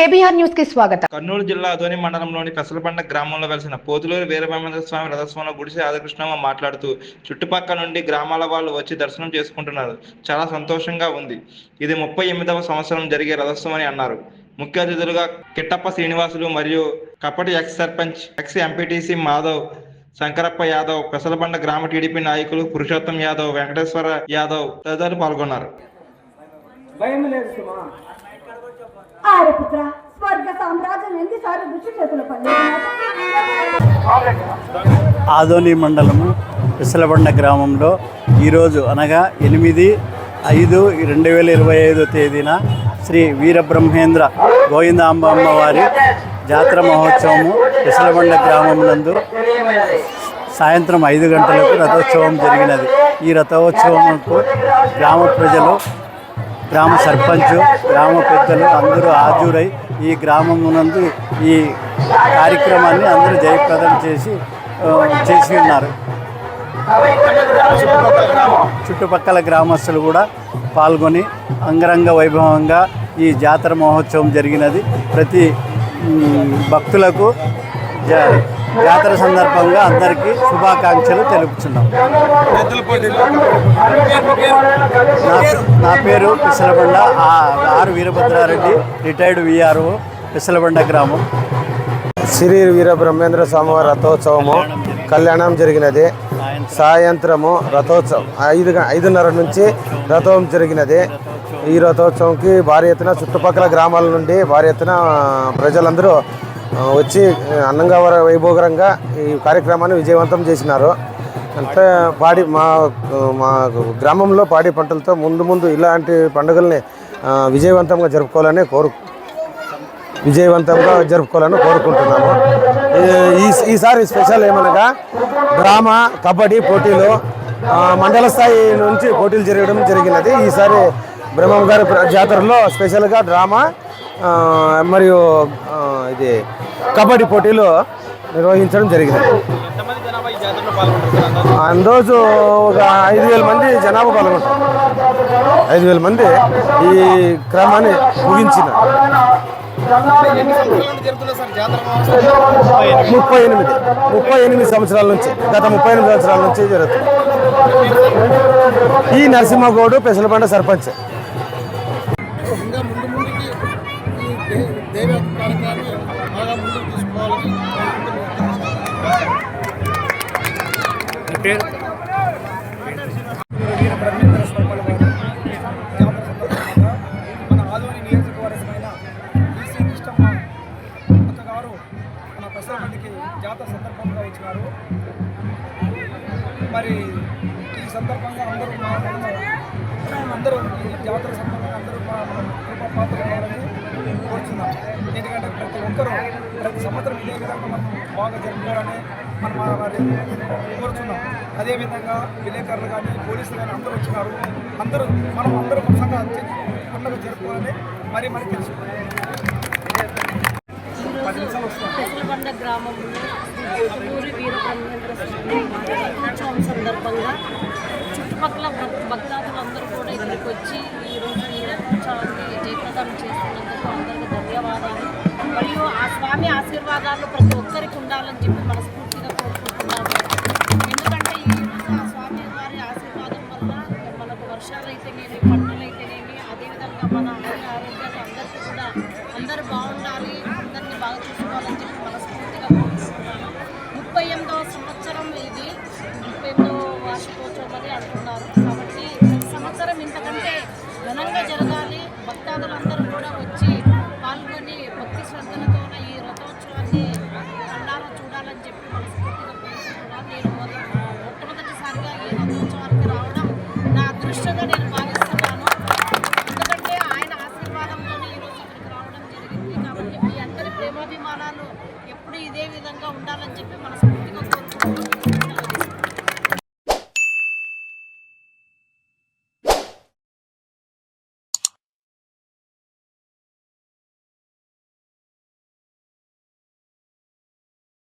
KBR న్యూస్కి స్వాగతం. కర్నూలు జిల్లా అదోని మండలంలోని పెసలబండ గ్రామంలో వెలిసిన పోతులూరు వీరబ్రహ్మేంద్ర స్వామి రథోత్సవంలో గుడిసె రాధాకృష్ణమ్మ మాట్లాడుతూ చుట్టుపక్కల నుండి గ్రామాల వాళ్ళు వచ్చి దర్శనం చేసుకుంటున్నారు. చాలా సంతోషంగా ఉంది. ఇది ముప్పై ఎనిమిదవ సంవత్సరం జరిగే రథోత్సవం అని అన్నారు. ముఖ్య అతిథులుగా కిట్టప్ప శ్రీనివాసులు మరియు కప్పటి ex sarpanch ex MPTC Madhav Shankarappa Yadav Pesalabanda గ్రామ టీడీపీ నాయకులు పురుషోత్తం యాదవ్ వెంకటేశ్వర యాదవ్ తదితరులు పాల్గొన్నారు. భయం లేదు సుమా. ఆరపుత్ర స్వర్గ సామ్రాజ్యం ఎన్నిసార్లు ఋషి చేతుల ఆదోని మండలము విసలబండ గ్రామంలో ఈరోజు అనగా ఎనిమిది ఐదు రెండు వేల ఇరవై ఐదో తేదీన శ్రీ వీరబ్రహ్మేంద్ర గోవిందాంబ అమ్మవారి జాతర మహోత్సవము విసలబండ గ్రామం నందు సాయంత్రం ఐదు గంటలకు రథోత్సవం జరిగినది. ఈ రథోత్సవంకు గ్రామ ప్రజలు గ్రామ సర్పంచ్ గ్రామ పెద్దలు అందరూ హాజరై ఈ గ్రామమునందు ఈ కార్యక్రమాన్ని అందరూ జయప్రదం చేసి చేసి ఉన్నారు. చుట్టుపక్కల గ్రామస్తులు కూడా పాల్గొని అంగరంగ వైభవంగా ఈ జాతర మహోత్సవం జరిగినది. ప్రతి భక్తులకు జ జాతర సందర్భంగా అందరికీ శుభాకాంక్షలు తెలుపుతున్నాం నా నా పేరు పిసలబండ ఆ- R Veerabhadra Reddy retired VRO Pisalabanda గ్రామం. శ్రీ వీర బ్రహ్మేంద్ర స్వామివారి రథోత్సవము కళ్యాణం జరిగినది. సాయంత్రము రథోత్సవం ఐదు ఐదున్నర నుంచి రథోత్సవం జరిగినది. ఈ రథోత్సవంకి భారీ ఎత్తున చుట్టుపక్కల గ్రామాల నుండి భారీ ఎత్తున ప్రజలందరూ వచ్చి అన్నంగావర వైభోగరంగా ఈ కార్యక్రమాన్ని విజయవంతం చేసినారు. అంటే పాడి మా మా గ్రామంలో పాడి పంటలతో ముందు ముందు ఇలాంటి పండుగల్ని విజయవంతంగా జరుపుకోవాలని కోరు విజయవంతంగా జరుపుకోవాలని కోరుకుంటున్నాము. ఈ- ఈసారి స్పెషల్ ఏమనగా డ్రామా కబడ్డీ పోటీలు మండల స్థాయి నుంచి పోటీలు జరగడం జరిగినది. ఈసారి బ్రహ్మం గారి జాతరలో స్పెషల్గా డ్రామా మరియు ఇది కబడ్డీ పోటీలు నిర్వహించడం జరిగినది రోజు ఒక ఐదు వేల మంది జనాభా పాల్గొంటారు ఐదు వేల మంది ఈ క్రమాన్ని ముగించిన ముప్పై ఎనిమిది. ముప్పై ఎనిమిది సంవత్సరాల నుంచి గత ముప్పై ఎనిమిది సంవత్సరాల నుంచి జరుగుతుంది. ఈ నరసింహగౌడు పెసలబండ సర్పంచ్. వీర సందర్భంగా మన ఆదోని నియోజకవర్గమైన ఈసీ కృష్ణమ్మ అత్తగారు మన పెసరపల్లికి జాతర సందర్భంగా ఇచ్చినారు మరి ఈ సందర్భంగా అందరూ మా అందరూ ఈ జాతర సందర్భంగా అందరూ మా కృపా పాత్ర కావాలని కోరుచున్నాం. ఎందుకంటే ప్రతి ఒక్కరూ ప్రతి సంవత్సరం ఇదే విధంగా మనం బాగా జరుపుకోవాలని మనం వారిని కోరుచున్నాం అదేవిధంగా విలేకరులు కానీ పోలీసులు కానీ అందరూ వచ్చినారు అందరూ మనం అందరూ ప్రసంగా పండుగ జరుపుకోవాలని మరి మరి తెలుసుకున్నాం పది నిమిషాలు వస్తున్నాం గ్రామంలో ఊరి వీరబ్రహ్మేంద్ర స్వామి సందర్భంగా చుట్టుపక్కల భక్- భక్తాదులందరూ కూడా ఇక్కడికి వచ్చి ఈరోజు ఈ రథోత్సవాన్ని జయప్రదం చేస్తున్నందుకు అందరికీ ధన్యవాదాలు. మరియు ఆ స్వామి ఆశీర్వాదాలు ప్రతి ఒక్కరికి ఉండాలని చెప్పి మనస్ఫూర్తి బాగా చెప్పి మనస్ఫూర్తిగా భావిస్తున్నాను ముప్పై ఎనిమిదవ సంవత్సరం ఇది. ముప్పై ఎనిమిదవ వార్షికోత్సవం అని అంటున్నారు. కాబట్టి సంవత్సరం ఇంతకంటే ప్రేమాభిమానాలు ఎప్పుడు ఇదే విధంగా ఉండాలని చెప్పి మనస్ఫూర్తిగా కోరుకుంటున్నాం